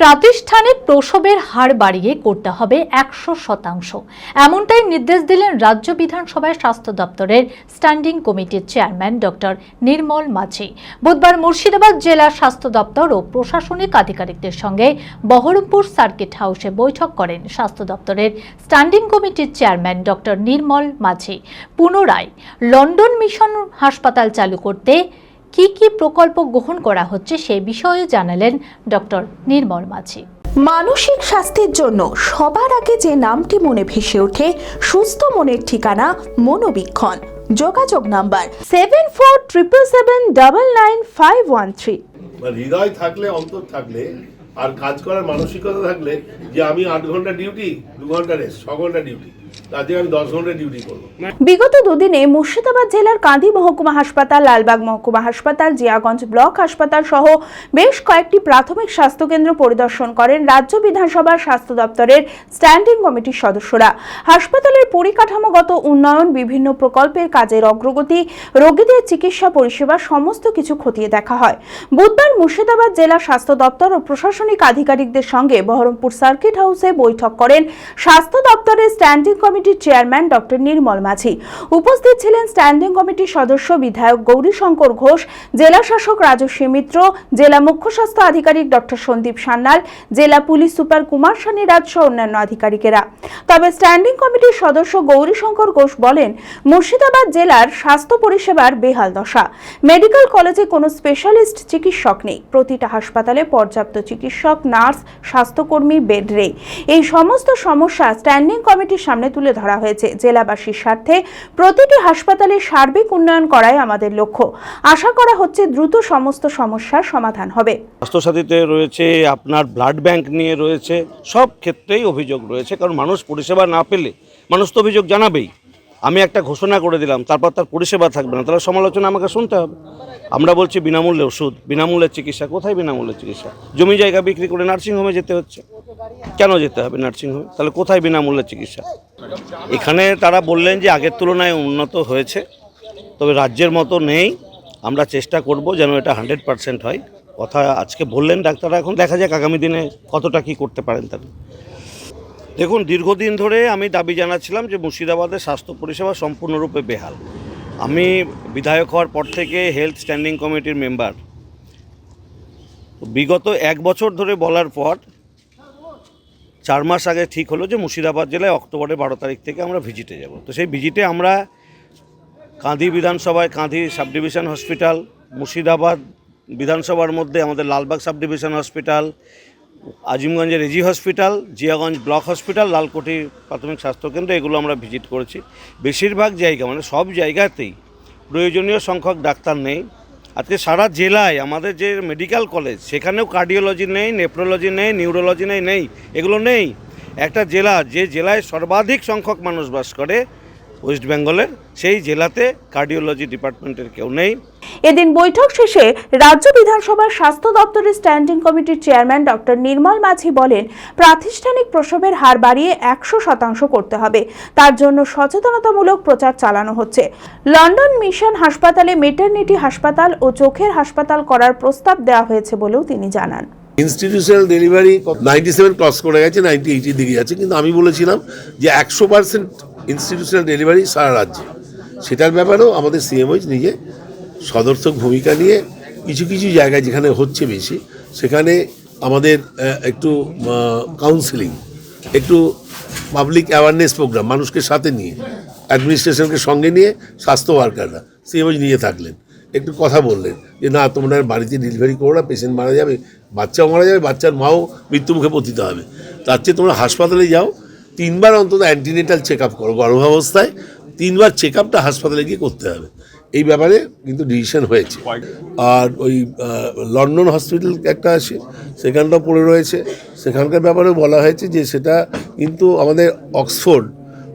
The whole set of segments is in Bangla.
প্রাতিষ্ঠানিক প্রসবের হার বাড়িয়ে করতে হবে একশো শতাংশ। এমনটাই নির্দেশ দিলেন রাজ্য বিধানসভায় স্বাস্থ্য দপ্তরের স্ট্যান্ডিং কমিটির চেয়ারম্যান ডক্টর নির্মল মাঝি। বুধবার মুর্শিদাবাদ জেলা স্বাস্থ্য দপ্তর ও প্রশাসনিক আধিকারিকদের সঙ্গে বহরমপুর সার্কিট হাউসে বৈঠক করেন স্বাস্থ্য দপ্তরের স্ট্যান্ডিং কমিটির চেয়ারম্যান ডক্টর নির্মল মাঝি। পুনরায় লন্ডন মিশন হাসপাতাল চালু করতে কি কি প্রকল্প গ্রহণ করা হচ্ছে সে বিষয়ে জানালেন ডক্টর নির্মল মাঝি। মানসিক স্বাস্থ্যের জন্য সবার আগে যে নামটি মনে ভেসে ওঠে সুস্থ মনের ঠিকানা মনোবীক্ষণ। যোগাযোগ number seven four triple seven double nine five one three হৃদয় থাকলে অন্তর থাকলে আর কাজ করার মানসিকতা থাকলে যে আমি আট ঘণ্টা ডিউটি দু ঘণ্টা রেস্ট ছ ঘণ্টা ডিউটি বিগত দুদিনে মুর্শিদাবাদ জেলার কাঁদি মহকুমা হাসপাতাল, লালবাগ মহকুমা হাসপাতাল, জিয়াগঞ্জ ব্লক হাসপাতাল সহ বেশ কয়েকটি প্রাথমিক স্বাস্থ্যকেন্দ্র পরিদর্শন করেন রাজ্য বিধানসভার স্বাস্থ্য দপ্তরের স্ট্যান্ডিং কমিটির সদস্যরা। হাসপাতালের পরিকাঠামোগত উন্নয়ন, বিভিন্ন প্রকল্পের কাজের অগ্রগতি, রোগীদের চিকিৎসা পরিষেবা, সমস্ত কিছু খতিয়ে দেখা হয়। বুধবার মুর্শিদাবাদ জেলা স্বাস্থ্য দপ্তর ও প্রশাসনিক আধিকারিকদের সঙ্গে বহরমপুর সার্কিট হাউসে বৈঠক করেন স্বাস্থ্য দপ্তরের স্ট্যান্ডিং কমিটির চেয়ারম্যান ডক্টর নির্মল মাঝি। উপস্থিত ছিলেন স্ট্যান্ডিং কমিটির সদস্য বিধায়ক গৌরীশঙ্কর ঘোষ, জেলা শাসক রাজস্বী মিত্র, জেলা মুখ্য স্বাস্থ্য আধিকারিক ডক্টর সন্দীপ সান্যাল, জেলা পুলিশ সুপার কুমার সানি রাজ সহ অন্যান্য আধিকারিকেরা। তবে স্ট্যান্ডিং কমিটির সদস্য গৌরীশঙ্কর ঘোষ বলেন, মুর্শিদাবাদ জেলার স্বাস্থ্য পরিষেবার বেহাল দশা। মেডিকেল কলেজে কোনো স্পেশালিস্ট চিকিৎসক নেই। প্রতিটা হাসপাতালে পর্যাপ্ত চিকিৎসক, নার্স, স্বাস্থ্যকর্মী, বেড রে এই সমস্ত সমস্যা স্ট্যান্ডিং কমিটির সামনে তুলে ধরা হয়েছে জেলাবাসীর স্বার্থে। প্রতিটি হাসপাতালে সার্বিক উন্নয়ন করাই আমাদের লক্ষ্য। আশা করা হচ্ছে দ্রুত সমস্ত সমস্যার সমাধান হবে। স্বাস্থ্যসাথীতে রয়েছে, আপনার ব্লাড ব্যাংক নিয়ে রয়েছে, সব ক্ষেত্রেই অভিযোগ রয়েছে। কারণ মানুষ পরিষেবা না পেলে মানুষ তো অভিযোগ জানাবেই। আমি একটা ঘোষণা করে দিলাম, তারপর তার পরিষেবা থাকবে না। তাহলে সমালোচনা আমাকে শুনতে হবে। আমরা বলছি বিনামূল্যে ওষুধ, বিনামূল্যে চিকিৎসা, কোথায় বিনামূল্যে চিকিৎসা? জমি জায়গা বিক্রি করে নার্সিংহোমে যেতে হচ্ছে। কেন যেতে হবে নার্সিংহোমে? তাহলে কোথায় বিনামূল্যে চিকিৎসা? এখানে তারা বললেন যে আগের তুলনায় উন্নত হয়েছে, তবে রাজ্যের মতো নেই। আমরা চেষ্টা করব যেন এটা হান্ড্রেড পার্সেন্ট হয়। কথা আজকে বললেন ডাক্তাররা, এখন দেখা যাক আগামী দিনে কতটা কি করতে পারেন তারা। দেখুন, দীর্ঘদিন ধরে আমি দাবি জানাচ্ছিলাম যে মুর্শিদাবাদের স্বাস্থ্য পরিষেবা সম্পূর্ণরূপে বেহাল। আমি বিধায়ক হওয়ার পর থেকে হেলথ স্ট্যান্ডিং কমিটির মেম্বার। বিগত এক বছর ধরে বলার পর চার মাস আগে ঠিক হলো যে মুর্শিদাবাদ জেলায় অক্টোবরের বারো তারিখ থেকে আমরা ভিজিটে যাব। তো সেই ভিজিটে আমরা কাঁধি বিধানসভায়, কাঁধি সাব ডিভিশন হসপিটাল, মুর্শিদাবাদ বিধানসভার মধ্যে আমাদের লালবাগ সাব ডিভিশন হসপিটাল আজিমগঞ্জের রেজি hospital, Jiaganj block hospital, Lalkuthi প্রাথমিক স্বাস্থ্যকেন্দ্র এগুলো আমরা ভিজিট করেছি। বেশিরভাগ জায়গা মানে সব জায়গাতেই প্রয়োজনীয় সংখ্যক ডাক্তার নেই। আজকে সারা জেলায় আমাদের যে মেডিকেল কলেজ, সেখানেও কার্ডিওলজি নেই নেপ্রোলজি নেই, নিউরোলজি নেই নেই, এগুলো নেই। একটা জেলা, যে জেলায় সর্বাধিক সংখ্যক মানুষ বাস করে ওয়েস্ট বেঙ্গলের সেই জেলাতে কার্ডিওলজি ডিপার্টমেন্টের কেউ নেই। এদিন বৈঠক শেষে রাজ্য বিধানসভার স্বাস্থ্য দপ্তরের স্ট্যান্ডিং কমিটির চেয়ারম্যান ডক্টর নির্মল মাঝি বলেন প্রাতিষ্ঠানিক প্রসবের হার বাড়িয়ে একশো শতাংশ করতে হবে। তার জন্য সচেতনতামূলক প্রচার চালানো হচ্ছে। লন্ডন মিশন হাসপাতালে মেটার্নিটি হাসপাতাল ও চোখের হাসপাতাল করার প্রস্তাব দেওয়া হয়েছে বলেও তিনি জানান। Institutional delivery ninety seven cross করে গেছে নাইনটি এইটির দিকে যাচ্ছে কিন্তু আমি বলেছিলাম যে একশো পার্সেন্ট ইনস্টিটিউশনাল ডেলিভারি সারা রাজ্যে। সেটার ব্যাপারেও আমাদের সিএমওইচ নিজে সদর্থক ভূমিকা নিয়ে কিছু কিছু জায়গায় যেখানে হচ্ছে বেশি, সেখানে আমাদের একটু কাউন্সিলিং একটু পাবলিক অ্যাওয়ারনেস প্রোগ্রাম মানুষকে সাথে নিয়ে অ্যাডমিনিস্ট্রেশনকে সঙ্গে নিয়ে স্বাস্থ্য ওয়ার্কাররা সিএমওইচ নিয়ে থাকলেন। একটু কথা বললেন যে, না, তোমরা বাড়িতে ডেলিভারি করো না পেশেন্ট মারা যাবে, বাচ্চাও মারা যাবে, বাচ্চার মাও মৃত্যুমুখে পতিত হবে। তার চেয়ে তোমরা হাসপাতালে যাও তিনবার অন্তত অ্যান্টিনেটাল চেক আপ করো গর্ভাবস্থায় তিনবার চেক আপটা হাসপাতালে গিয়ে করতে হবে। এই ব্যাপারে কিন্তু ডিসিশন হয়েছে। আর ওই লন্ডন হসপিটাল একটা আছে সেখানটাও পড়ে রয়েছে। সেখানকার ব্যাপারেও বলা হয়েছে যে সেটা কিন্তু আমাদের অক্সফোর্ড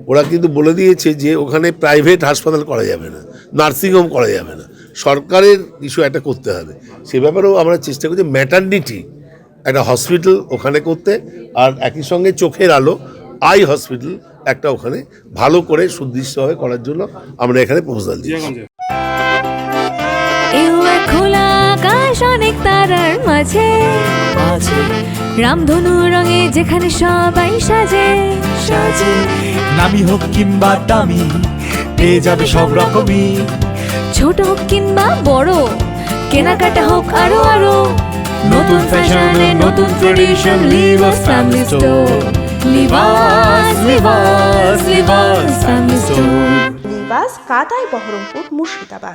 ওরা কিন্তু বলে দিয়েছে যে ওখানে প্রাইভেট হাসপাতাল করা যাবে না নার্সিংহোম করা যাবে না। সরকারের কিছু একটা করতে হবে। সে ব্যাপারেও আমরা চেষ্টা করছি ম্যাটার্নিটি একটা হসপিটাল ওখানে করতে আর একই সঙ্গে চোখের আলো আই হসপিটাল একটা ওখানে ভালো করে সুদৃশ্যভাবে করার জন্য আমরা এখানে প্রপোজাল দিয়েছি। খোলা আকাশ অনেক তারার মাঝে। মাঝে। রামধনু রঙে যেখানে সবাই সাজে। সাজে। নামি হোক কিংবা দামি পেয়ে যাবে সব রকমই। ছোট হোক কিংবা বড় কেনাকাটা হোক আরও আরও। নতুন ফ্যাশনে নতুন tradition Libas family store Libas Libas নিবাস কাতাই বহরমপুর মুর্শিদাবাদ।